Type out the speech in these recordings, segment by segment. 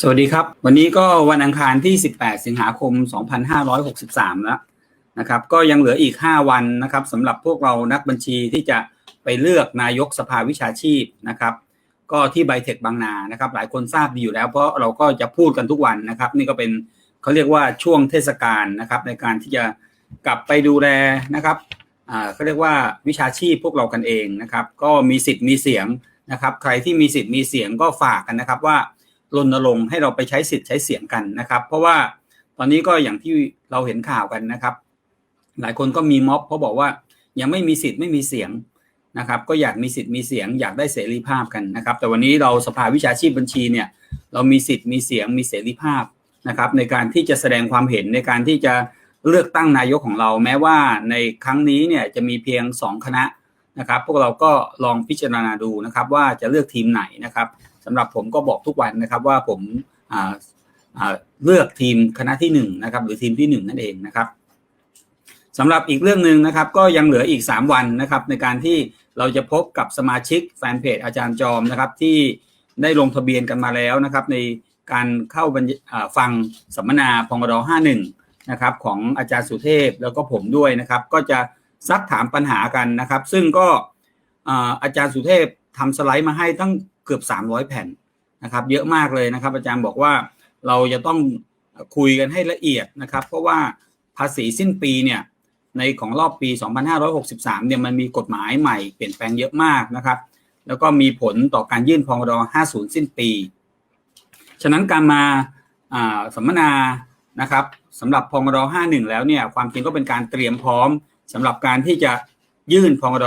สวัสดีครับ วันนี้ก็วันอังคารที่ 18 สิงหาคม 2563 แล้วนะครับ ก็ยังเหลืออีก 5 วันนะครับสำหรับพวกเรานักบัญชีที่จะไปเลือกนายกสภาวิชาชีพนะครับ ก็ที่ไบเทคบางนานะครับ หลายคนทราบดีอยู่แล้ว เพราะเราก็จะพูดกันทุกวันนะครับ นี่ก็เป็นเขาเรียกว่าช่วงเทศกาลนะครับ ในการที่จะกลับไปดูแลนะครับอ่าเขาเรียกว่าวิชาชีพพวกเรากันเองนะครับ ก็มีสิทธิ์มีเสียงนะครับ ใครที่มีสิทธิ์มีเสียงก็ฝากกันนะครับว่า รณรงค์ให้เราไปใช้สิทธิ์ใช้เสียงกันนะครับ เพราะว่าตอนนี้ก็อย่างที่เราเห็นข่าวกันนะครับ หลายคนก็มีม็อบเพราะบอกว่ายังไม่มีสิทธิ์ไม่มีเสียงนะครับ ก็อยากมีสิทธิ์มีเสียง อยากได้เสรีภาพกันนะครับ แต่วันนี้เราสภาวิชาชีพบัญชีเนี่ยเรามีสิทธิ์มีเสียงมีเสรีภาพนะครับ ในการที่จะแสดงความเห็นในการที่จะเลือกตั้งนายกของเรา แม้ว่าในครั้งนี้เนี่ยจะมีเพียงสองคณะนะครับ พวกเราก็ลองพิจารณาดูนะครับ ว่าจะเลือกทีมไหนนะครับ สำหรับผมก็บอกทุกวันนะครับว่าผมเลือกทีมคณะที่1นนะครับหรือทีมที่ 1 นั่นเองนะครับสำหรับอีกเรื่องหนึ่งนะครับ ก็ยังเหลืออีก 3 วันนะครับ ในการที่เราจะพบกับสมาชิกแฟนเพจอาจารย์จอมนะครับ ที่ได้ลงทะเบียนกันมาแล้วนะครับ ในการเข้าฟังสัมมนาพงร51นะครับของอาจารย์สุเทพแล้วก็ผมด้วยนะครับ ก็จะซักถามปัญหากันนะครับ ซึ่งก็อาจารย์สุเทพทำสไลด์มาให้ตั้ง เกือบ 300 แผ่นนะครับ เยอะมากเลยนะครับ อาจารย์บอกว่าเราจะต้องคุยกันให้ละเอียดนะครับ เพราะว่าภาษีสิ้นปีเนี่ยในของรอบปี 2563 เนี่ยมันมีกฎหมายใหม่เปลี่ยนแปลงเยอะมากนะครับ แล้วก็มีผลต่อการยื่นพองร50 สิ้นปี ฉะนั้นการมาสัมมนานะครับสำหรับพองร51 แล้วเนี่ยความจริงก็เป็นการเตรียมพร้อมสำหรับการที่จะยื่นพองร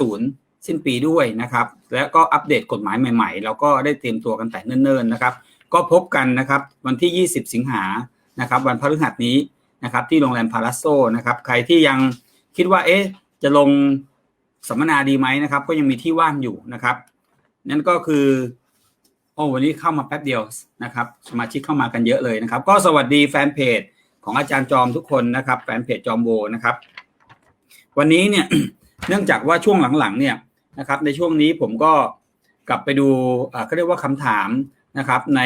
50 สิ้นปีด้วยนะครับ และก็อัปเดตกฎหมายใหม่ๆ เราก็ได้เตรียมตัวกันแต่เนิ่นๆนะครับ ก็พบกันนะครับวันที่ 20 สิงหานะครับ วันพฤหัสนี้นะครับที่โรงแรมพาราโซนะครับ ใครที่ยังคิดว่าเอ๊ะจะลงสัมมนาดีไหมนะครับ ก็ยังมีที่ว่างอยู่นะครับ นั่นก็คือโอ้วันนี้เข้ามาแป๊บเดียวนะครับ สมาชิกเข้ามากันเยอะเลยนะครับ ก็สวัสดีแฟนเพจของอาจารย์จอมทุกคนนะครับ แฟนเพจจอมโบนะครับ วันนี้เนี่ยเนื่องจากว่าช่วงหลังๆเนี่ย นะครับ ในช่วงนี้ผมก็กลับไปดูเขาเรียกว่าคำถามนะครับ ใน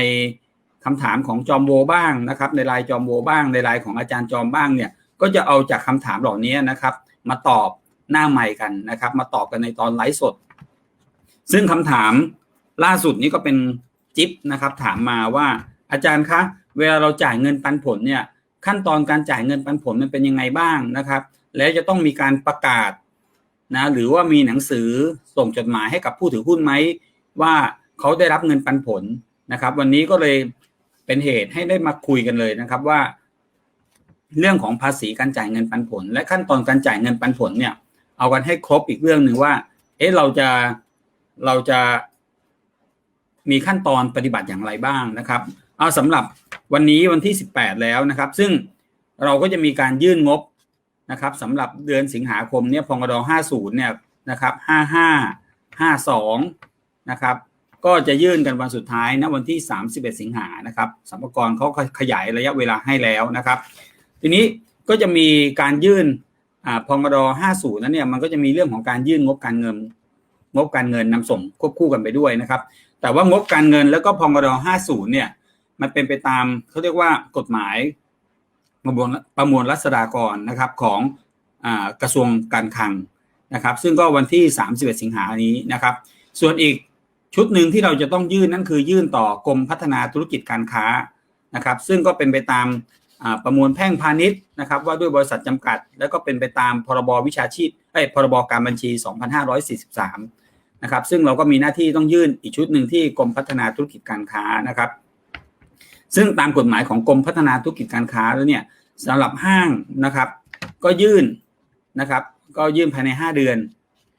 คำถามของจอมโวบ้างนะครับ ในไลน์จอมโวบ้าง ในไลน์ของอาจารย์จอมบ้างเนี่ย ก็จะเอาจากคำถามเหล่านี้นะครับ มาตอบหน้าใหม่กันนะครับ มาตอบกันในตอนไลฟ์สด ซึ่งคำถามล่าสุดนี้ก็เป็นจิ๊บนะครับ ถามมาว่าอาจารย์คะเวลาเราจ่ายเงินปันผลเนี่ยขั้นตอนการจ่ายเงินปันผลมันเป็นยังไงบ้างนะครับ แล้วจะต้องมีการประกาศ นะหรือว่ามีหนังสือส่งจดหมายให้กับผู้ถือหุ้นไหมว่าเขาได้รับเงินปันผลนะครับ วันนี้ก็เลยเป็นเหตุให้ได้มาคุยกันเลยนะครับว่า เรื่องของภาษีการจ่ายเงินปันผล และขั้นตอนการจ่ายเงินปันผลเนี่ย เอากันให้ครบอีกเรื่องหนึ่งว่า เอ๊ะเราจะเราจะมีขั้นตอนปฏิบัติอย่างไรบ้างนะครับ เอาสำหรับวันนี้วันที่ 18 แล้วนะครับ ซึ่งเราก็จะมีการยื่นงบ นะครับสำหรับเดือนสิงหาคมเนี่ยพงด50เนี่ยนะครับ55 52นะครับก็จะยื่นกันวันสุดท้ายนะวันที่ 31 สิงหานะครับสัมภาระเขาขยายระยะเวลาให้แล้วนะครับ ทีนี้ก็จะมีการยื่นพงด50นั้นเนี่ยมันก็จะมีเรื่องของการยื่นงบการเงิน งบการเงินนำส่งควบคู่กันไปด้วยนะครับ แต่ว่างบการเงินแล้วก็พงด50เนี่ยมันเป็นไปตามเขาเรียกว่ากฎหมาย ประมวลประมวลรัษฎากรนะครับของอกระทรวงการคลังนะครับ ซึ่งก็วันที่ 31 สิงหานี้นะครับ ส่วนอีกชุดหนึ่งที่เราจะต้องยื่นนั่นคือยื่นต่อกรมพัฒนาธุรกิจการค้านะครับ ซึ่งก็เป็นไปตามประมวลแพ่งพาณิชย์นะครับ ว่าด้วยบริษัทจำกัด แล้วก็เป็นไปตามพรบวิชาชีพไอ้พรบการบัญชี 2543 นะครับ ซึ่งเราก็มีหน้าที่ต้องยื่นอีกชุดหนึ่งที่กรมพัฒนาธุรกิจการค้านะครับ ซึ่งตามกฎหมายของกรมพัฒนาธุรกิจการค้าแล้วเนี่ยสำหรับห้างนะครับ ก็ยื่นนะครับ ก็ยื่นภายใน 5 เดือน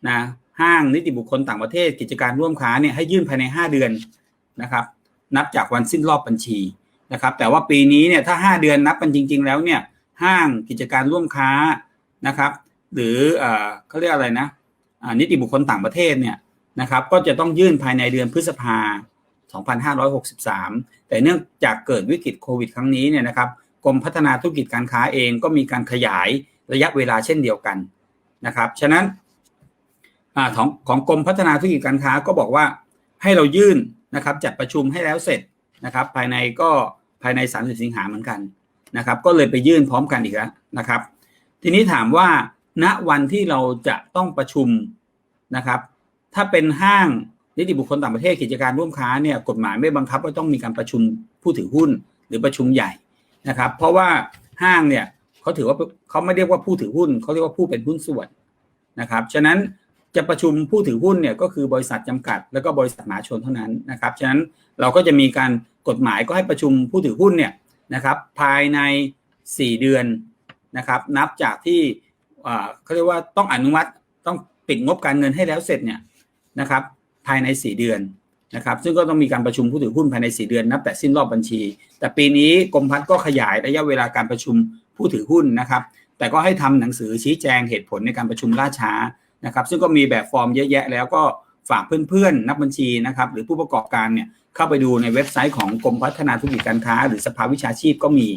นะห้างนิติบุคคลต่างประเทศกิจการร่วมค้าเนี่ยให้ยื่นภายใน 5 เดือนนะครับ นับจากวันสิ้นรอบบัญชีนะครับ แต่ว่าปีนี้เนี่ยถ้า 5 เดือนนับกันจริง ๆ แล้วเนี่ยห้างกิจการร่วมค้านะครับ หรือเขาเรียกอะไรนะนิติบุคคลต่างประเทศเนี่ยนะครับ ก็จะต้องยื่นภายในเดือนพฤษภา 2563 แต่เนื่องจากเกิดวิกฤตโควิดครั้งนี้เนี่ยนะครับกรมพัฒนาธุรกิจการค้าเองก็มีการขยายระยะเวลาเช่นเดียวกันนะครับฉะนั้นอของของกรมพัฒนาธุรกิจการค้าก็บอกว่าให้เรายื่นนะครับจัดประชุมให้แล้วเสร็จนะครับ ภายในก็ภายใน 30 สิงหาเหมือนกันนะครับ ก็เลยไปยื่นพร้อมกันอีกแล้วนะครับ ทีนี้ถามว่าณวันที่เราจะต้องประชุมนะครับ ถ้าเป็นห้าง นิติบุคคลต่างประเทศกิจการร่วมค้าเนี่ยกฎหมายไม่บังคับว่าต้องมีการประชุมผู้ถือหุ้นหรือประชุมใหญ่นะครับ เพราะว่าห้างเนี่ยเขาถือว่าเขาไม่เรียกว่าผู้ถือหุ้นเขาเรียกว่าผู้เป็นหุ้นส่วนนะครับฉะนั้นจะประชุมผู้ถือหุ้นเนี่ยก็คือบริษัทจำกัด แล้วก็บริษัทมหาชนเท่านั้นนะครับฉะนั้นเราก็จะมีการกฎหมายก็ให้ประชุมผู้ถือหุ้นเนี่ยนะครับภายใน 4 เดือนนะครับนับจากที่เขาเรียกว่าต้องอนุมัติต้องปิดงบการเงินให้แล้วเสร็จเนี่ยนะครับ ภายใน 4 เดือนนะครับซึ่งก็ต้องมีการประชุมผู้ถือหุ้นภายใน 4 เดือนนับแต่สิ้นรอบบัญชี แต่ปีนี้กรมพัฒน์ก็ขยายระยะเวลาการประชุมผู้ถือหุ้นนะครับ แต่ก็ให้ทำหนังสือชี้แจงเหตุผลในการประชุมล่าช้านะครับ ซึ่งก็มีแบบฟอร์มเยอะแยะ แล้วก็ฝากเพื่อนๆ นักบัญชีนะครับหรือผู้ประกอบการเนี่ยเข้าไปดูในเว็บไซต์ของกรมพัฒนาธุรกิจการค้า หรือสภาวิชาชีพก็มี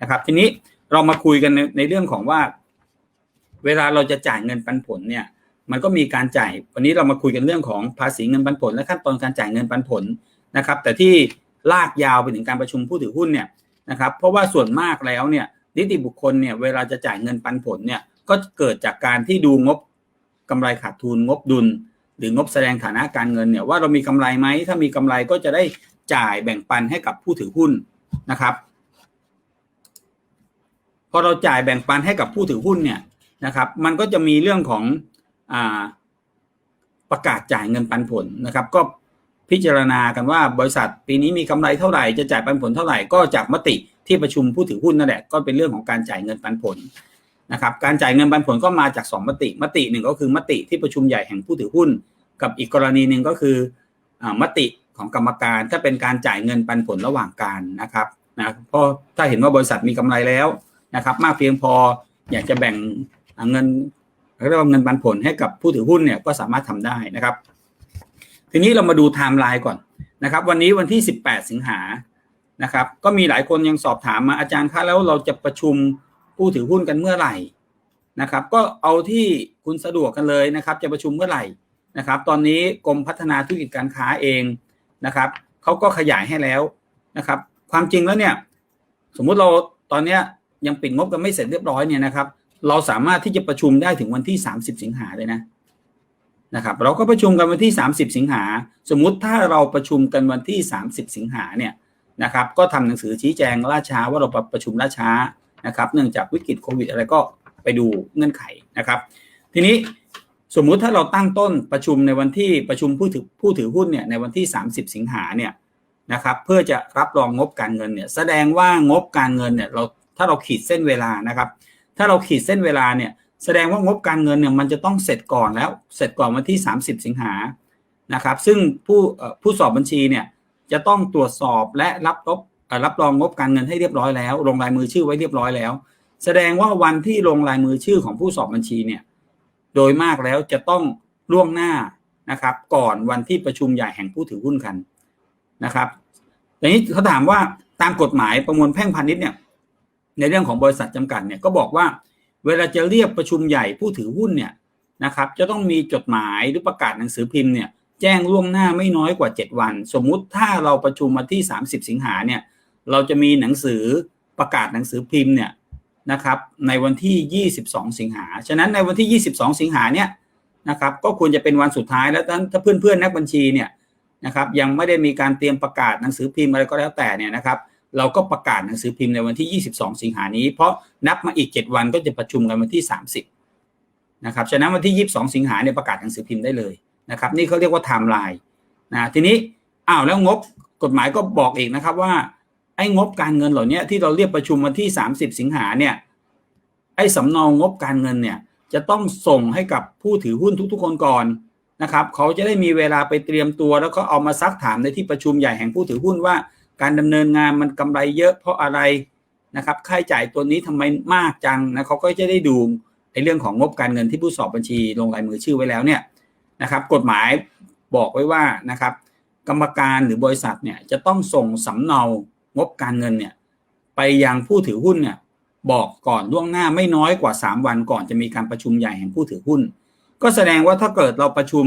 นะครับ ทีนี้เรามาคุยกันในในเรื่องของว่า เวลาเราจะจ่ายเงินปันผลเนี่ย มันก็มีการจ่าย วันนี้เรามาคุยกันเรื่องของภาษีเงินปันผลและขั้นตอนการจ่ายเงินปันผลนะครับ แต่ที่ลากยาวไปถึงการประชุมผู้ถือหุ้นเนี่ยนะครับ เพราะว่าส่วนมากแล้วเนี่ยนิติบุคคลเนี่ยเวลาจะจ่ายเงินปันผลเนี่ยก็เกิดจากการที่ดูงบกำไรขาดทุนงบดุล หรืองบแสดงฐานะการเงินเนี่ยว่าเรามีกำไรไหมถ้ามีกำไรก็จะได้จ่ายแบ่งปันให้กับผู้ถือหุ้นนะครับ พอเราจ่ายแบ่งปันให้กับผู้ถือหุ้นเนี่ยนะครับ มันก็จะมีเรื่องของ ประกาศจ่ายเงินปันผลนะครับ ก็พิจารณากันว่าบริษัทปีนี้มีกำไรเท่าไหร่จะจ่ายปันผลเท่าไหร่ก็จากมติที่ประชุมผู้ถือหุ้นนั่นแหละก็เป็นเรื่องของการจ่ายเงินปันผลนะครับการจ่ายเงินปันผลก็มาจาก 2 มติ มติหนึ่งก็คือมติที่ประชุมใหญ่แห่งผู้ถือหุ้น กับอีกกรณีหนึ่งก็คืออมติของกรรมการถ้าเป็นการจ่ายเงินปันผลระหว่างการนะครับนะเพราะถ้าเห็นว่าบริษัทมีกำไรแล้วนะครับ มากเพียงพออยากจะแบ่งเงิน เรียกว่าเงินปันผลให้กับผู้ถือหุ้นเนี่ยก็สามารถทำได้นะครับ ทีนี้เรามาดูไทม์ไลน์ก่อนนะครับ วันนี้วันที่ 18 สิงหานะครับ ก็มีหลายคนยังสอบถามมาอาจารย์คะแล้วเราจะประชุมผู้ถือหุ้นกันเมื่อไหร่นะครับ ก็เอาที่คุณสะดวกกันเลยนะครับ จะประชุมเมื่อไหร่นะครับ ตอนนี้กรมพัฒนาธุรกิจการค้าเองนะครับเขาก็ขยายให้แล้วนะครับ ความจริงแล้วเนี่ย สมมุติเราตอนเนี้ยยังปิดงบกันไม่เสร็จเรียบร้อยเนี่ยนะครับ เราสามารถที่จะประชุมได้ถึงวันที่ 30 สิงหาเลยนะนะครับ เราก็ประชุมกันวันที่ 30 สิงหาสมมุติถ้าเราประชุมกันวันที่ 30 สิงหาเนี่ยนะครับ ก็ทำหนังสือชี้แจงล่าช้าว่าเราประชุมล่าช้านะครับ เนื่องจากวิกฤตโควิดอะไรก็ไปดูเงื่อนไขนะครับ ทีนี้สมมุติถ้าเราตั้งต้นประชุมในวันที่ประชุมผู้ถือผู้ถือหุ้นเนี่ยในวันที่ 30 สิงหาเนี่ยนะครับ เพื่อจะรับรองงบการเงินเนี่ยแสดงว่างบการเงินเนี่ยเราถ้าเราขีดเส้นเวลานะครับ ถ้าเราขีดเส้นเวลาเนี่ยแสดงว่างบการเงินเนี่ยมันจะต้องเสร็จก่อนแล้วเสร็จก่อนวันที่ 30 สิงหานะครับ ซึ่งผู้ผู้สอบบัญชีเนี่ยจะต้องตรวจสอบและรับรบรับรองงบการเงินให้เรียบร้อยแล้วลงลายมือชื่อไว้เรียบร้อยแล้ว แสดงว่าวันที่ลงลายมือชื่อของผู้สอบบัญชีเนี่ยโดยมากแล้วจะต้องล่วงหน้านะครับ ก่อนวันที่ประชุมใหญ่แห่งผู้ถือหุ้นกันนะครับทีนี้เขาถามว่าตามกฎหมายประมวลแพ่งพาณิชย์เนี่ย ในเรื่องของบริษัทจำกัดเนี่ยก็บอกว่า เวลาจะเรียกประชุมใหญ่ผู้ถือหุ้นเนี่ยนะครับจะต้องมีจดหมายหรือประกาศหนังสือพิมพ์เนี่ยแจ้งล่วงหน้าไม่น้อยกว่า 7 วัน สมมุติถ้าเราประชุมมาที่ 30 สิงหาเนี่ยเราจะมีหนังสือประกาศหนังสือพิมพ์เนี่ยนะครับในวันที่ 22 สิงหาฉะนั้นในวันที่ 22 สิงหาเนี่ยนะครับก็ควรจะเป็นวันสุดท้ายแล้วถ้าเพื่อนๆนักบัญชีเนี่ยนะครับยังไม่ได้มีการเตรียมประกาศหนังสือพิมพ์อะไรก็แล้วแต่เนี่ยนะครับ เราก็ประกาศหนังสือพิมพ์ในวันที่ 22 สิงหานี้ เพราะนับมาอีก 7 วันก็จะประชุมกันวันที่ 30 นะครับ ฉะนั้นวันที่ 22 สิงหาเนี่ยประกาศหนังสือพิมพ์ได้เลยนะครับ นี่เขาเรียกว่าไทม์ไลน์นะทีนี้อ้าวแล้วงบกฎหมายก็บอกอีกนะครับว่าไอ้งบการเงินเหล่านี้ที่เราเรียกประชุมวันที่ 30 สิงหาเนี่ยไอ้สำเนางบการเงินเนี่ยจะต้องส่งให้กับผู้ถือหุ้นทุก ๆ คนก่อนนะครับเขาจะได้มีเวลาไปเตรียมตัว แล้วก็เอามาซักถามในที่ประชุมใหญ่แห่งผู้ถือหุ้นว่า การดำเนินงานมันกำไรเยอะเพราะอะไรนะครับ ค่าใช้จ่ายตัวนี้ทำไมมากจังนะเขาก็จะได้ดูในเรื่องของงบการเงินที่ผู้สอบบัญชีลงลายมือชื่อไว้แล้วเนี่ยนะครับ กฎหมายบอกไว้ว่านะครับ กรรมการหรือบริษัทเนี่ยจะต้องส่งสำเนางบการเงินเนี่ยไปยังผู้ถือหุ้นเนี่ยบอกก่อนล่วงหน้าไม่น้อยกว่า 3 วันก่อนจะมีการประชุมใหญ่แห่งผู้ถือหุ้น ก็แสดงว่าถ้าเกิดเราประชุม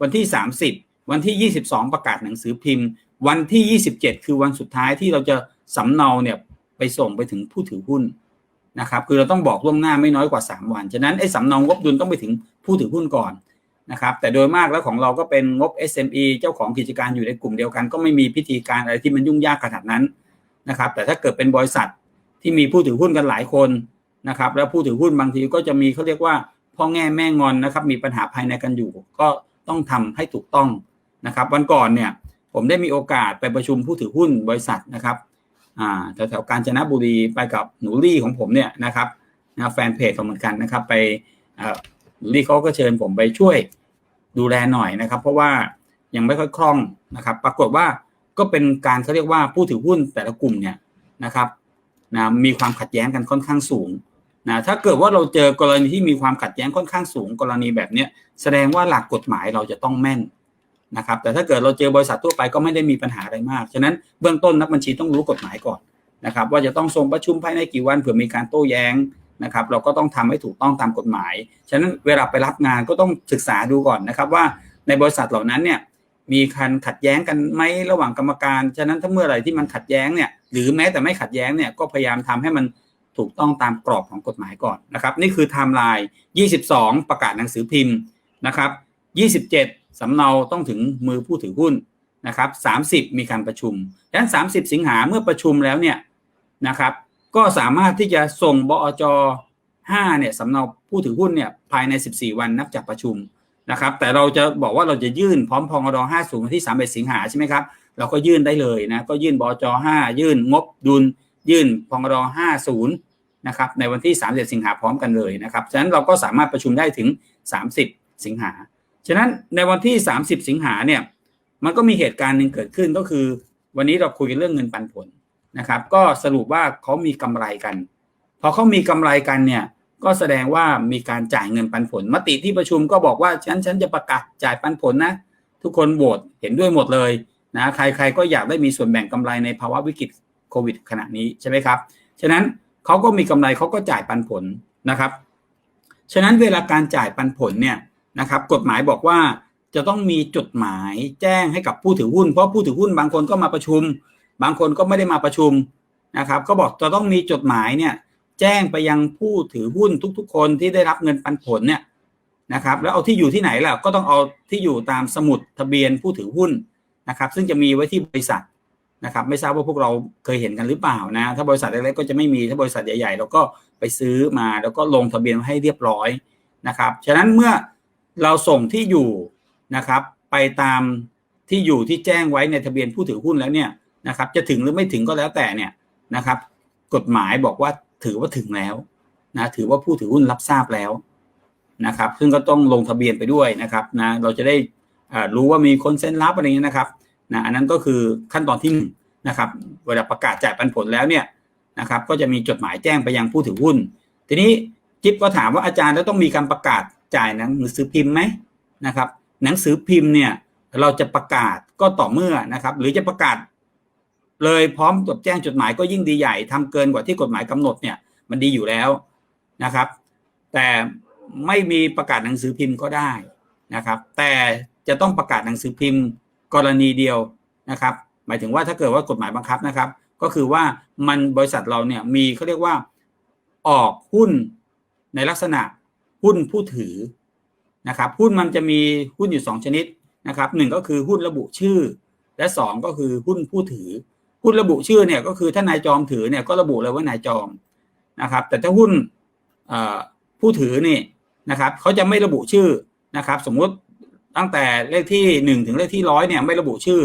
วันที่ 30 วันที่ 22 ประกาศหนังสือพิมพ์ วันที่ 27 คือวันสุดท้ายที่เราจะสำเนาเนี่ยไปส่งไปถึงผู้ถือหุ้นนะครับ คือเราต้องบอกล่วงหน้าไม่น้อยกว่า 3 วัน ฉะนั้นไอ้สำเนางบดุลต้องไปถึงผู้ถือหุ้นก่อนนะครับ แต่โดยมากแล้วของเราก็เป็นงบ SME เจ้าของกิจการอยู่ในกลุ่มเดียวกัน ก็ไม่มีพิธีการอะไรที่มันยุ่งยากขนาดนั้นนะครับ แต่ถ้าเกิดเป็นบริษัทที่มีผู้ถือหุ้นกันหลายคนนะครับ แล้วผู้ถือหุ้นบางทีก็จะมีเขาเรียกว่าพ่อแง่แม่งอนนะครับ มีปัญหาภายในกันอยู่ ก็ต้องทำให้ถูกต้องนะครับ วันก่อนเนี่ย ผมได้มีโอกาสไปประชุมผู้ถือหุ้นบริษัทนะครับแถวๆกาญจนบุรีไปกับหนูรี่ของผมเนี่ยนะครับนะแฟนเพจของเหมือนกันนะครับ ไปหนูรี่เขาก็เชิญผมไปช่วยดูแลหน่อยนะครับ เพราะว่ายังไม่ค่อยคล่องนะครับ ปรากฏว่าก็เป็นการเขาเรียกว่าผู้ถือหุ้นแต่ละกลุ่มเนี่ยนะครับนะมีความขัดแย้งกันค่อนข้างสูงนะถ้าเกิดว่าเราเจอกรณีที่มีความขัดแย้งค่อนข้างสูงกรณีแบบเนี้ยแสดงว่าหลักกฎหมายเราจะต้องแม่น นะครับแต่ถ้าเกิดเราเจอบริษัททั่วไปก็ไม่ได้มีปัญหาอะไรมาก ฉะนั้นเบื้องต้นนักบัญชีต้องรู้กฎหมายก่อนนะครับว่าจะต้องส่งประชุมภายในกี่วันเผื่อมีการโต้แย้งนะครับเราก็ต้องทำให้ถูกต้องตามกฎหมาย ฉะนั้นเวลาไปรับงานก็ต้องศึกษาดูก่อนนะครับว่าในบริษัทเหล่านั้นเนี่ยมีการขัดแย้งกันไหมระหว่างกรรมการ ฉะนั้นถ้าเมื่อไหร่ที่มันขัดแย้งเนี่ยหรือแม้แต่ไม่ขัดแย้งเนี่ยก็พยายามทำให้มันถูกต้องตามกรอบของกฎหมายก่อนนะครับนี่คือไทม์ไลน์ 22 ประกาศหนังสือพิมพ์นะครับ 27 สำเนาต้องถึงมือผู้ถือหุ้นนะครับ30มีการประชุมดังนั้น30สิงหาเมื่อประชุมแล้วเนี่ยนะครับ ก็สามารถที่จะส่งบอจ5เนี่ยสำเนาผู้ถือหุ้นเนี่ยภายใน 14 วันนับจากประชุมนะครับ แต่เราจะบอกว่าเราจะยื่นพร้อมพองอด50วันที่31สิงหาใช่ไหมครับ เราก็ยื่นได้เลยนะ ก็ยื่นบอจ5ยื่นงบดุล ยื่นพองอด50นะครับในวันที่30สิงหาพร้อมกันเลยนะครับ ฉะนั้นเราก็สามารถประชุมได้ถึง 30 สิงหา ฉะนั้นในวันที่ 30 สิงหาเนี่ยมันก็มีเหตุการณ์หนึ่งเกิดขึ้นก็คือ วันนี้เราคุยกันเรื่องเงินปันผลนะครับ ก็สรุปว่าเขามีกำไรกัน พอเขามีกำไรกันเนี่ยก็แสดงว่ามีการจ่ายเงินปันผล มติที่ประชุมก็บอกว่าฉันฉันจะประกาศจ่ายปันผลนะ ทุกคนโหวตเห็นด้วยหมดเลยนะใครใครก็อยากได้มีส่วนแบ่งกำไรในภาวะวิกฤตโควิดขณะนี้ใช่ไหมครับฉะนั้นเขาก็มีกำไรเขาก็จ่ายปันผลนะครับ ฉะนั้นเวลาการจ่ายปันผลเนี่ย นะครับกฎหมายบอกว่าจะต้องมีจดหมายแจ้งให้กับผู้ถือหุ้น เพราะผู้ถือหุ้นบางคนก็มาประชุม บางคนก็ไม่ได้มาประชุมนะครับก็บอกจะต้องมีจดหมายเนี่ยแจ้งไปยังผู้ถือหุ้นทุก ๆ คนที่ได้รับเงินปันผลเนี่ยนะครับแล้วเอาที่อยู่ที่ไหนล่ะก็ต้องเอาที่อยู่ตามสมุดทะเบียนผู้ถือหุ้นนะครับซึ่งจะมีไว้ที่บริษัทนะครับไม่ทราบว่าพวกเราเคยเห็นกันหรือเปล่านะถ้าบริษัทเล็กๆก็จะไม่มีถ้าบริษัทใหญ่ๆเราก็ไปซื้อมาแล้วก็ลงทะเบียนให้เรียบร้อยนะครับฉะนั้นเมื่อ เราส่งที่อยู่นะครับ ไปตามที่อยู่ที่แจ้งไว้ในทะเบียนผู้ถือหุ้นแล้วเนี่ยนะครับ จะถึงหรือไม่ถึงก็แล้วแต่เนี่ยนะครับ กฎหมายบอกว่าถือว่าถึงแล้วนะถือว่าผู้ถือหุ้นรับทราบแล้วนะครับ ซึ่งก็ต้องลงทะเบียนไปด้วยนะครับนะเราจะได้รู้ว่ามีคนเซ็นรับอะไรเงี้ยนะครับนะอันนั้นก็คือขั้นตอนที่นะครับ เวลาประกาศจ่ายปันผลแล้วเนี่ยนะครับ ก็จะมีจดหมายแจ้งไปยังผู้ถือหุ้น ทีนี้จิ๊บก็ถามว่าอาจารย์แล้วต้องมีการประกาศ จ่ายหนังสือพิมพ์ไหมนะครับ หนังสือพิมพ์เนี่ยเราจะประกาศก็ต่อเมื่อนะครับ หรือจะประกาศ เลยพร้อมกับแจ้งจดหมายก็ยิ่งดีใหญ่ทำเกินกว่าที่กฎหมายกำหนดเนี่ย มันดีอยู่แล้วนะครับ แต่ไม่มีประกาศหนังสือพิมพ์ก็ได้นะครับ แต่จะต้องประกาศหนังสือพิมพ์กรณีเดียวนะครับ หมายถึงว่าถ้าเกิดว่ากฎหมายบังคับนะครับ ก็คือว่ามันบริษัทเราเนี่ยมีเขาเรียกว่าออกหุ้นในลักษณะ หุ้นผู้ถือนะครับหุ้นมันจะมีหุ้นอยู่ 2 ชนิดนะครับหนึ่งก็คือหุ้นระบุชื่อ และ 2 ก็คือหุ้นผู้ถือ หุ้นระบุชื่อเนี่ยก็คือถ้านายจอมถือเนี่ยก็ระบุเลยว่านายจอมนะครับ แต่ถ้าหุ้นผู้ถือนี่นะครับเขาจะไม่ระบุชื่อนะครับ สมมุติตั้งแต่เลขที่หนึ่งถึงเลขที่ร้อยเนี่ยไม่ระบุชื่อ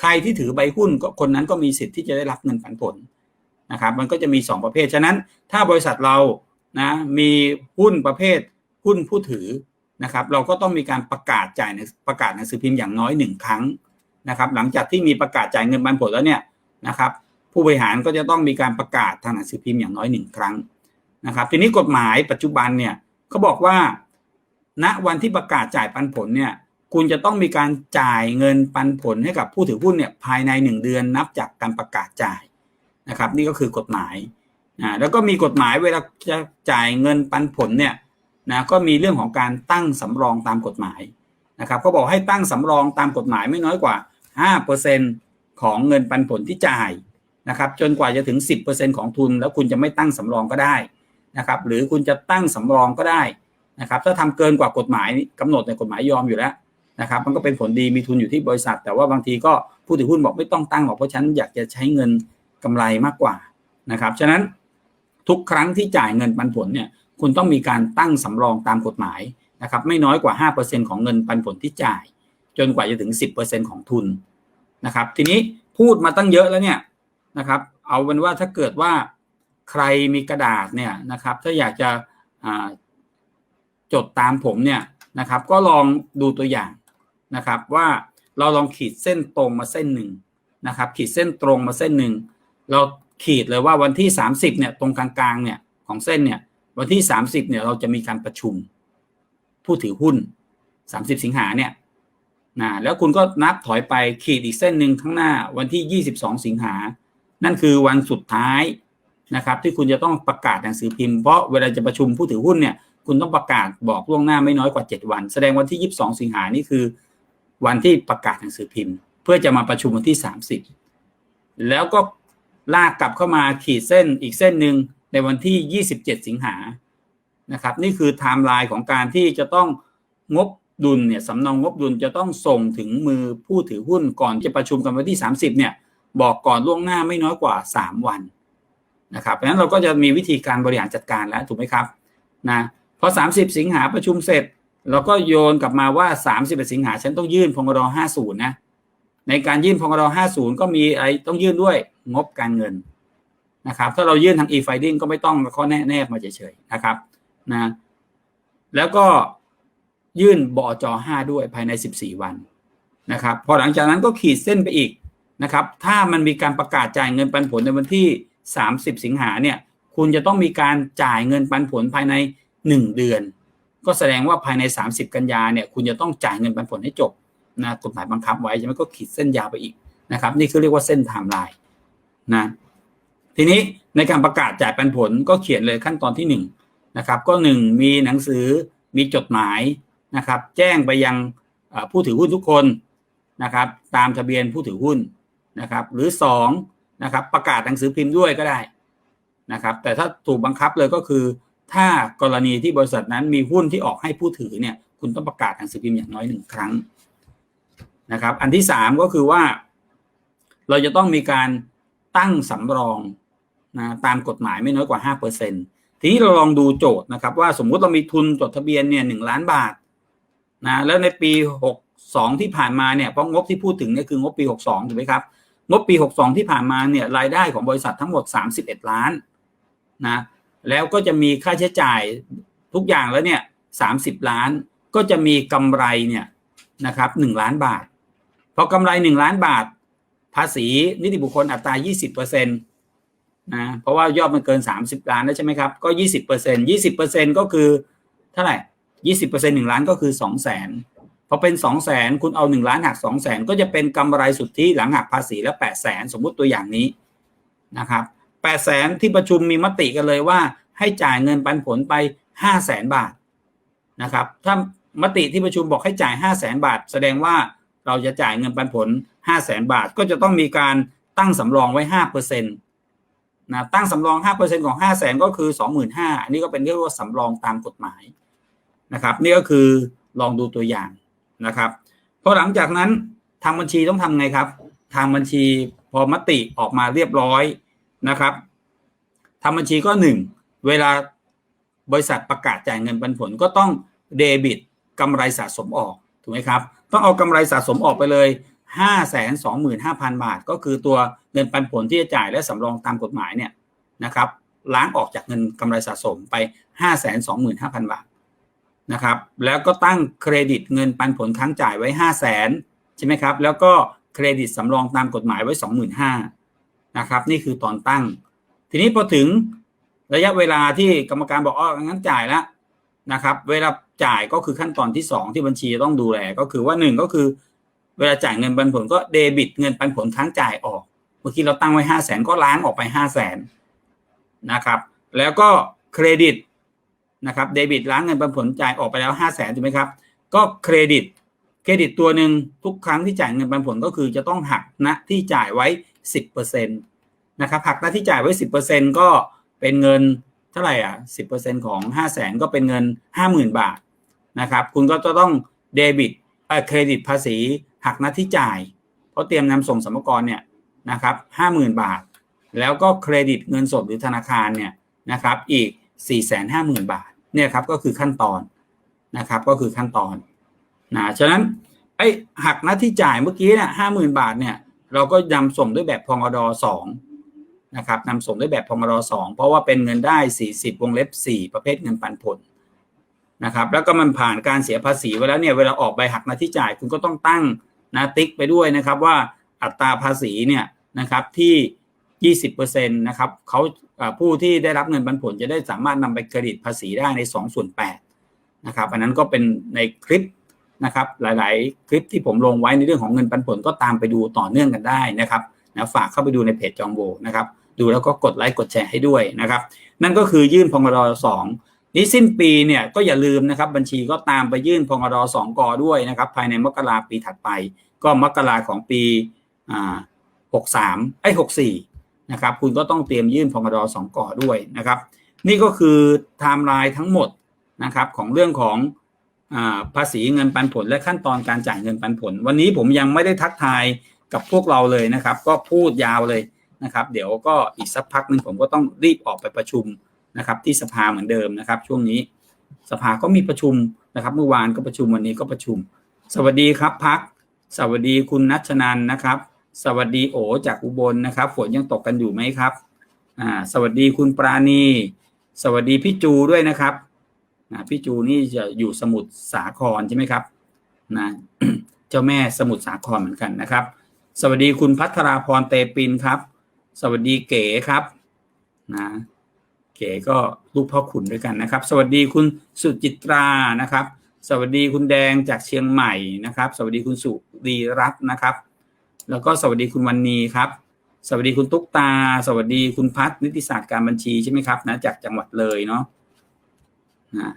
ใครที่ถือใบหุ้นก็คนนั้นก็มีสิทธิ์ที่จะได้รับเงินปันผลนะครับ มันก็จะมี 2 ประเภทฉะนั้น ถ้าบริษัทเรานะมีหุ้นประเภท หุ้นผู้ถือนะครับ เราก็ต้องมีการประกาศจ่ายประกาศหนังสือพิมพ์อย่างน้อยหนึ่งครั้งนะครับ หลังจากที่มีประกาศจ่ายเงินปันผลแล้วเนี่ยนะครับ ผู้บริหารก็จะต้องมีการประกาศทางหนังสือพิมพ์อย่างน้อยหนึ่งครั้งนะครับ ทีนี้กฎหมายปัจจุบันเนี่ยเขาบอกว่า ณวันที่ประกาศจ่ายปันผลเนี่ย คุณจะต้องมีการจ่ายเงินปันผลให้กับผู้ถือหุ้นเนี่ยภายในหนึ่งเดือนนับจากการประกาศจ่ายนะครับ นี่ก็คือกฎหมายนะแล้วก็มีกฎหมายเวลาจะจ่ายเงินปันผลเนี่ย นะก็มีเรื่องของการตั้งสำรองตามกฎหมายนะครับเขาบอกให้ตั้งสำรองตามกฎหมายไม่น้อยกว่า 5%ของเงินปันผลที่จ่ายนะครับจนกว่าจะถึง 10%ของทุน แล้วคุณจะไม่ตั้งสำรองก็ได้นะครับหรือคุณจะตั้งสำรองก็ได้นะครับถ้าทำเกินกว่ากฎหมายกำหนดในกฎหมายยอมอยู่แล้วนะครับมันก็เป็นผลดีมีทุนอยู่ที่บริษัท แต่ว่าบางทีก็ผู้ถือหุ้นบอกไม่ต้องตั้งหรอกเพราะฉันอยากจะใช้เงินกำไรมากกว่านะครับฉะนั้นทุกครั้งที่จ่ายเงินปันผลเนี่ย คุณต้องมีการตั้งสำรองตามกฎหมายนะครับไม่น้อยกว่า 5%ของเงินปันผลที่จ่าย จนกว่าจะถึง 10%ของทุนนะครับ ทีนี้พูดมาตั้งเยอะแล้วเนี่ยนะครับเอาเป็นว่าถ้าเกิดว่าใครมีกระดาษเนี่ยนะครับถ้าอยากจะจดตามผมเนี่ยนะครับก็ลองดูตัวอย่างนะครับว่าเราลองขีดเส้นตรงมาเส้นหนึ่งนะครับขีดเส้นตรงมาเส้นหนึ่งเราขีดเลยว่าวันที่ 30เนี่ยตรงกลางๆเนี่ยของเส้นเนี่ย วันที่ 30เนี่ยเราจะมีการประชุมผู้ถือหุ้น 30 สิงหาเนี่ยนะแล้วคุณก็นับถอยไปขีดอีกเส้นหนึ่งข้างหน้าวันที่ 22 สิงหา นั่นคือวันสุดท้ายนะครับ ที่คุณจะต้องประกาศหนังสือพิมพ์เพราะเวลาจะประชุมผู้ถือหุ้นเนี่ยคุณต้องประกาศบอกล่วงหน้าไม่น้อยกว่า 7 วัน แสดงวันที่ 22 สิงหานี่คือ วันที่ประกาศหนังสือพิมพ์ เพื่อจะมาประชุมวันที่ 30 แล้วก็ลากกลับเข้ามาขีดเส้นอีกเส้นหนึ่ง ในวันที่ 27 สิงหานะครับ นี่คือไทม์ไลน์ของการที่จะต้องงบดุลเนี่ยสำนางบดุลจะต้องส่งถึงมือผู้ถือหุ้นก่อนจะประชุมกันวันที่ 30 เนี่ย บอกก่อนล่วงหน้าไม่น้อยกว่า 3 วันนะครับเพราะฉะนั้นเราก็จะมีวิธีการบริหารจัดการแล้วถูกไหมครับนะพอ 30 สิงหาประชุมเสร็จเราก็โยนกลับมาว่า 31 สิงหาฉันต้องยื่นพงร50 นะในการยื่นพงร50 ก็มีอะไรต้องยื่นด้วยงบการเงิน นะครับถ้าเรายื่นทาง e-filing ก็ไม่ต้องข้อแนแนบมาเฉยๆนะครับนะแล้วก็ยื่นบอจ5ด้วยภายใน 14 วันนะครับพอหลังจากนั้นก็ขีดเส้นไปอีกนะครับ ถ้ามันมีการประกาศจ่ายเงินปันผลในวันที่ 30 สิงหาเนี่ย คุณจะต้องมีการจ่ายเงินปันผลภายใน 1 เดือน ก็แสดงว่าภายใน 30 กันยาเนี่ย คุณจะต้องจ่ายเงินปันผลให้จบนะกฎหมายบังคับไว้ใช่ไหมก็ขีดเส้นยาวไปอีกนะครับ นี่คือเรียกว่าเส้นไทม์ไลน์นะ ทีนี้ในการประกาศจ่ายปันผลก็เขียนเลยขั้นตอนที่1นนะครับ ก็ 1 มีหนังสือมีจดหมายนะครับ แจ้งไปยังผู้ถือหุ้นทุกคนนะครับ ตามทะเบียนผู้ถือหุ้นนะครับ หรือ2นะครับ ประกาศหนังสือพิมพ์ด้วยก็ได้นะครับ แต่ถ้าถูกบังคับเลยก็คือ ถ้ากรณีที่บริษัทนั้นมีหุ้นที่ออกให้ผู้ถือเนี่ย คุณต้องประกาศหนังสือพิมพ์อย่างน้อยหนึ่งครั้งนะครับ อันที่สามก็คือว่า เราจะต้องมีการตั้งสำรอง นะตามกฎหมายไม่น้อยกว่าห้าเปอร์เซ็นทีนี้เราลองดูโจทย์นะครับ ว่าสมมุติเรามีทุนจดทะเบียนเนี่ยหนึ่งล้านบาทนะแล้วในปีหกสองที่ผ่านมาเนี่ยเพราะงบที่พูดถึงเนี่ยคืองบปีหกสองถูกไหมครับ งบปีหกสองที่ผ่านมาเนี่ยรายได้ของบริษัททั้งหมดสามสิบเอ็ดล้านนะแล้วก็จะมีค่าใช้จ่ายทุกอย่างแล้วเนี่ยสามสิบล้านก็จะมีกำไรเนี่ยนะครับหนึ่งล้านบาทพอกำไรหนึ่งล้านบาท ภาษีนิติบุคคลอัตรายี่สิบเปอร์เซ็ นะเพราะว่ายอดมันเกินสามสิบล้านแล้วใช่ไหมครับ ก็ยี่สิบเปอร์เซ็นยี่สิบเปอร์เซ็นก็คือเท่าไหร่ยี่สิบเปอร์เซ็นหนึ่งล้านก็คือสองแสนพอเป็นสองแสนคุณเอาหนึ่งล้านหักสองแสนก็จะเป็นกำไรสุทธิหลังหักภาษีแล้วแปดแสนสมมุติตัวอย่างนี้นะครับแปดแสนที่ประชุมมีมติกันเลยว่า ให้จ่ายเงินปันผลไปห้าแสนบาทนะครับ ถ้ามติที่ประชุมบอกให้จ่ายห้าแสนบาท แสดงว่าเราจะจ่ายเงินปันผลห้าแสนบาท ก็จะต้องมีการตั้งสำรองไว้ห้าเปอร์เซ็นต์ นะตั้งสำรองห้าเปอร์เซ็นของห้าแสนก็คือสองหมื่นห้าอันนี้ก็เป็นเรียกว่าสำรองตามกฎหมายนะครับ นี่ก็คือลองดูตัวอย่างนะครับพอหลังจากนั้นทางบัญชีต้องทำไงครับ ทางบัญชีพอมติออกมาเรียบร้อยนะครับทางบัญชีก็หนึ่งเวลาบริษัทประกาศจ่ายเงินปันผลก็ต้องเดบิตกำไรสะสมออกถูกไหมครับ ต้องเอากำไรสะสมออกไปเลย ห้าแสนสองหมื่นห้าพันบาท ก็คือตัวเงินปันผลที่จะจ่ายและสำรองตามกฎหมายเนี่ยนะครับล้างออกจากเงินกำไรสะสมไปห้าแสนสองหมื่นห้าพันบาทนะครับแล้วก็ตั้งเครดิตเงินปันผลค้างจ่ายไว้ห้าแสนใช่ไหมครับแล้วก็เครดิตสำรองตามกฎหมายไว้สองหมื่นห้านะครับนี่คือตอนตั้ง ทีนี้พอถึงระยะเวลาที่กรรมการบอกอ๋องั้นจ่ายแล้วนะครับเวลาจ่ายก็คือขั้นตอนที่สองที่บัญชีต้องดูแลก็คือว่าหนึ่งก็คือ เวลาจ่ายเงินปันผลก็เดบิตเงินปันผลค้างจ่ายออก เมื่อกี้เราตั้งไว้ห้าแสนก็ล้างออกไปห้าแสนนะครับ แล้วก็เครดิตนะครับเดบิตล้างเงินปันผลจ่ายออกไปแล้วห้าแสนถูกไหมครับ ก็เครดิต เครดิตตัวหนึ่งทุกครั้งที่จ่ายเงินปันผลก็คือจะต้องหักณที่จ่ายไว้สิบเปอร์เซ็นตนะครับหักณที่จ่ายไว้สิบเปอร์เซ็นก็เป็นเงินเท่าไหร่อะสิบเปอร์เซ็นของห้าแสนก็เป็นเงินห้าหมื่นบาทนะครับ คุณก็จะต้องเดบิตเครดิตภาษีหักณที่จ่าย เพราะเตรียมนำส่งสมกรเนี่ยนะครับห้าหมื่นบาท แล้วก็เครดิตเงินสดหรือธนาคารเนี่ยนะครับอีก4 5 0 0 0 0บาทเนี่ยครับก็คือขั้นตอนนะครับก็คือขั้นตอนนะฉะนั้นไอ้หักหน้าที่จ่ายเมื่อกี้เนี่ยห้าหมื่นบาทเนี่ยเราก็นำส่งด้วยแบบพองอดสองนะครับนำส่งด้วยแบบพองอดสองเพราะว่าเป็นเงินได้ 40 วงเล็บ 4 ประเภทเงินปันผลนะครับแล้วก็มันผ่านการเสียภาษีไว้แล้วเนี่ยเวลาออกใบหักหน้าที่จ่ายคุณก็ต้องตั้ง นะติ๊กไปด้วยนะครับว่าอัตราภาษีเนี่ยนะครับที่ 20%นะครับเขาผู้ที่ได้รับเงินปันผลจะได้สามารถนำไปเครดิตภาษีได้ใน 2 ส่วน8นะครับอันนั้นก็เป็นในคลิปนะครับหลาย ๆ คลิปที่ผมลงไว้ในเรื่องของเงินปันผลก็ตามไปดูต่อเนื่องกันได้นะครับนะฝากเข้าไปดูในเพจจองโบนะครับดูแล้วก็กดไลค์กดแชร์ให้ด้วยนะครับ นั่นก็คือยื่นพงรสอง นี้สิ้นปีเนี่ยก็อย่าลืมนะครับบัญชีก็ตามไปยื่นพงรสองกอด้วยนะครับภายในมกราปีถัดไป ก็มกราของปีอ่าหกสามไอ้หกสี่นะครับคุณก็ต้องเตรียมยื่นพงรสองกอด้วยนะครับ นี่ก็คือไทม์ไลน์ทั้งหมดนะครับของเรื่องของอภาษีเงินปันผลและขั้นตอนการจ่ายเงินปันผล วันนี้ผมยังไม่ได้ทักทายกับพวกเราเลยนะครับ ก็พูดยาวเลยนะครับ เดี๋ยวก็อีกสักพักหนึ่งผมก็ต้องรีบออกไปประชุม นะครับที่สภาเหมือนเดิมนะครับ ช่วงนี้สภาก็มีประชุมนะครับ เมื่อวานก็ประชุมวันนี้ก็ประชุม สวัสดีครับพัก สวัสดีคุณนัชนันนะครับ สวัสดีโอจากอุบลนะครับ ฝนยังตกกันอยู่ไหมครับอ่าสวัสดีคุณปราณี สวัสดีพี่จูด้วยนะครับนะพี่จูนี่จะอยู่สมุทรสาครใช่ไหมครับนะเจ้าแม่สมุทรสาครเหมือนกันนะครับ สวัสดีคุณพัทราพรเตปินครับ สวัสดีเก๋ครับนะ เก๋ก็ลูกพ่อขุนด้วยกันนะครับ สวัสดีคุณสุจิตรานะครับ สวัสดีคุณแดงจากเชียงใหม่นะครับ สวัสดีคุณสุรีรัตน์นะครับ แล้วก็สวัสดีคุณวันนีครับ สวัสดีคุณตุ๊กตา สวัสดีคุณพัฒนิติศาสตร์การบัญชีใช่ไหมครับนะจากจังหวัดเลยเนาะนะ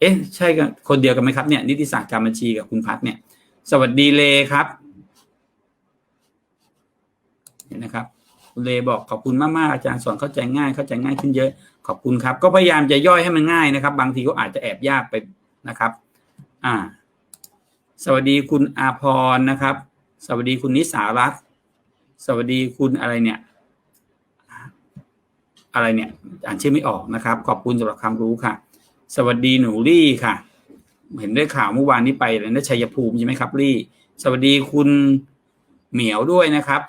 เอ๊ะใช่กันคนเดียวกันไหมครับเนี่ยนิติศาสตร์การบัญชีกับคุณพัฒเนี่ย สวัสดีเลครับเห็นนะครับ คุณเลบอกขอบคุณมากๆอาจารย์สอนเข้าใจง่าย เข้าใจง่ายขึ้นเยอะ ขอบคุณครับ ก็พยายามจะย่อยให้มันง่ายนะครับ บางทีก็อาจจะแอบยากไปนะครับ อ่า สวัสดีคุณอาพรนะครับ สวัสดีคุณนิสารัตน์สวัสดีคุณอะไรเนี่ย อะไรเนี่ย อ่านชื่อไม่ออกนะครับ ขอบคุณสำหรับความรู้ค่ะ สวัสดีหนูลี่ค่ะ เห็นได้ข่าวเมื่อวานนี้ไปเลยนะชัยภูมิใช่ไหมครับลี่ สวัสดีคุณเหมียวด้วยนะครับ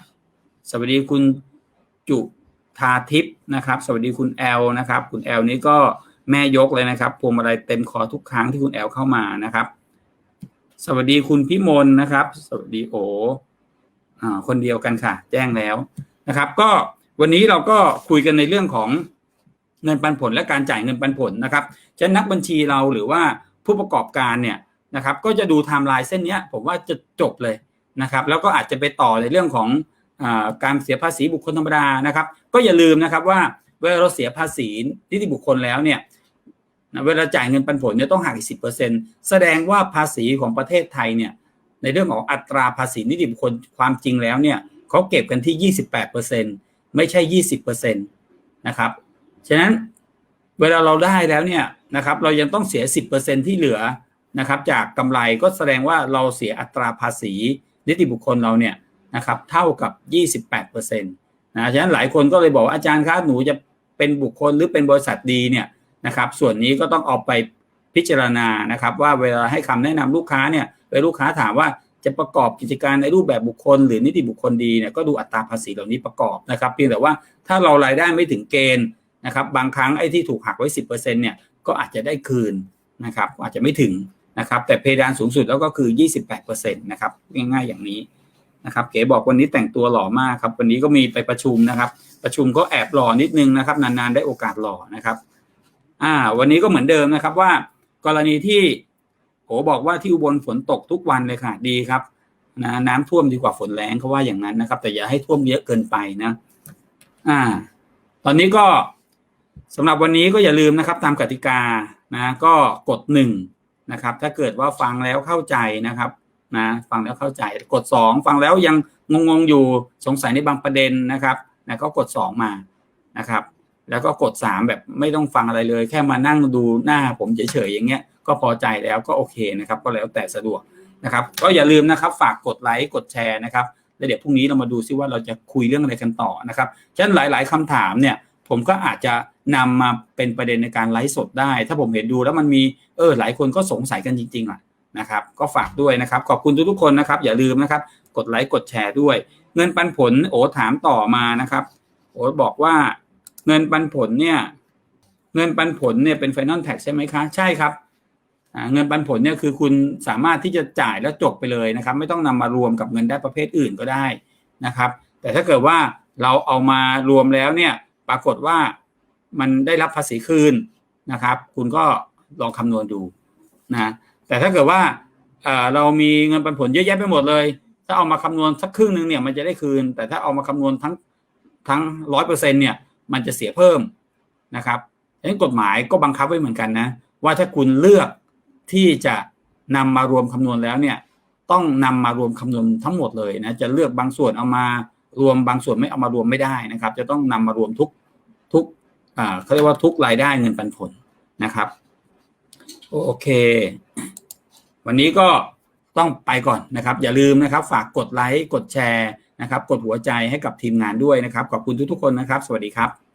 สวัสดีคุณ จุธาทิพย์นะครับ สวัสดีคุณแอลนะครับ คุณแอลนี้ก็แม่ยกเลยนะครับพวงมาลัยเต็มคอทุกครั้งที่คุณแอลเข้ามานะครับ สวัสดีคุณพิมลนะครับ สวัสดีโออ่าคนเดียวกันค่ะ แจ้งแล้วนะครับ ก็วันนี้เราก็คุยกันในเรื่องของเงินปันผลและการจ่ายเงินปันผลนะครับฉะนั้นนักบัญชีเราหรือว่าผู้ประกอบการเนี่ยนะครับ ก็จะดูไทม์ไลน์เส้นเนี้ยผมว่าจะจบเลยนะครับ แล้วก็อาจจะไปต่อในเรื่องของ การเสียภาษีบุคคลธรรมดานะครับ ก็อย่าลืมนะครับว่าเวลาเราเสียภาษีนิติบุคคลแล้วเนี่ยเวลาจ่ายเงินปันผลเนี่ยต้องหักอีกสิบเปอร์เซ็นแสดงว่าภาษีของประเทศไทยเนี่ยในเรื่องของอัตราภาษีนิติบุคคลความจริงแล้วเนี่ยเขาเก็บกันที่28%ไม่ใช่20%นะครับฉะนั้นเวลาเราได้แล้วเนี่ยนะครับเรายังต้องเสีย10%ที่เหลือนะครับจากกำไรก็แสดงว่าเราเสียอัตราภาษีนิติบุคคลเราเนี่ย นะครับเท่ากับ 28%นะฉะนั้นหลายคนก็เลยบอกว่าอาจารย์ครับหนูจะเป็นบุคคลหรือเป็นบริษัทดีเนี่ยนะครับส่วนนี้ก็ต้องเอาไปพิจารณานะครับ ว่าเวลาให้คำแนะนำลูกค้าเนี่ยเวลาลูกค้าถามว่าจะประกอบกิจการในรูปแบบบุคคล หรือนิติบุคคลดีเนี่ยก็ดูอัตราภาษีเหล่านี้ประกอบนะครับ เพียงแต่ว่าถ้าเรารายได้ไม่ถึงเกณฑ์นะครับ บางครั้งไอ้ที่ถูกหักไว้ 10%เนี่ยก็อาจจะได้คืนนะครับอาจจะไม่ถึงนะครับแต่เพดานสูงสุดแล้วก็คือ 28%นะครับง่ายๆอย่างนี้ นะครับเก๋บอกวันนี้แต่งตัวหล่อมากครับ วันนี้ก็มีไปประชุมนะครับ ประชุมก็แอบหล่อนิดนึงนะครับ นานๆได้โอกาสหล่อนะครับอ่าวันนี้ก็เหมือนเดิมนะครับว่า กรณีที่โหบอกว่าที่อุบลฝนตกทุกวันเลยค่ะดีครับนะน้ำท่วมดีกว่าฝนแรงเขาว่าอย่างนั้นนะครับ แต่อย่าให้ท่วมเยอะเกินไปนะอ่า ตอนนี้ก็สำหรับวันนี้ก็อย่าลืมนะครับ ตามกติกานะ ก็กดหนึ่งนะครับ ถ้าเกิดว่าฟังแล้วเข้าใจนะครับ นะฟังแล้วเข้าใจกดสองฟังแล้วยังงงๆอยู่สงสัยในบางประเด็นนะครับนะก็กดสองมานะครับ แล้วก็กดสามแบบไม่ต้องฟังอะไรเลย แค่มานั่งดูหน้าผมเฉยๆอย่างเงี้ยก็พอใจแล้วก็โอเคนะครับ ก็แล้วแต่สะดวกนะครับ ก็อย่าลืมนะครับ ฝากกดไลค์กดแชร์นะครับแล้วเดี๋ยวพรุ่งนี้เรามาดูซิว่าเราจะคุยเรื่องอะไรกันต่อนะครับฉะนั้นหลาย ๆคำถามเนี่ยผมก็อาจจะนำมาเป็นประเด็นในการไลฟ์สดได้ ถ้าผมเห็นดูแล้วมันมีเออหลายคนก็สงสัยกันจริงๆอะ นะครับ ก็ฝากด้วยนะครับ ขอบคุณทุกๆคนนะครับ อย่าลืมนะครับ กดไลค์กดแชร์ด้วย เงินปันผลโอถามต่อมานะครับ โอบอกว่าเงินปันผลเนี่ยเงินปันผลเนี่ยเป็นไฟนอลแท็กใช่ไหมคะ ใช่ครับเงินปันผลเนี่ยคือคุณสามารถที่จะจ่ายแล้วจบไปเลยนะครับ ไม่ต้องนำมารวมกับเงินได้ประเภทอื่นก็ได้นะครับ แต่ถ้าเกิดว่าเราเอามารวมแล้วเนี่ยปรากฏว่ามันได้รับภาษีคืนนะครับ คุณก็ลองคำนวณดูนะ แต่ถ้าเกิดว่าเรามีเงินปันผลเยอะแยะไปหมดเลย ถ้าเอามาคำนวณสักครึ่งหนึ่งเนี่ยมันจะได้คืน แต่ถ้าเอามาคำนวณทั้งทั้งร้อยเปอร์เซ็นเนี่ยมันจะเสียเพิ่มนะครับดังนั้นกฎหมายก็บังคับไว้เหมือนกันนะ ว่าถ้าคุณเลือกที่จะนำมารวมคำนวณแล้วเนี่ยต้องนำมารวมคำนวณทั้งหมดเลยนะจะเลือกบางส่วนเอามารวมบางส่วนไม่เอามารวมไม่ได้นะครับ จะต้องนำมารวมทุกทุกอ่าเขาเรียกว่าทุกรายได้เงินปันผลนะครับ โอเค วันนี้ก็ต้องไปก่อนนะครับ อย่าลืมนะครับ ฝากกดไลค์กดแชร์นะครับ กดหัวใจให้กับทีมงานด้วยนะครับ ขอบคุณทุกๆคนนะครับ สวัสดีครับ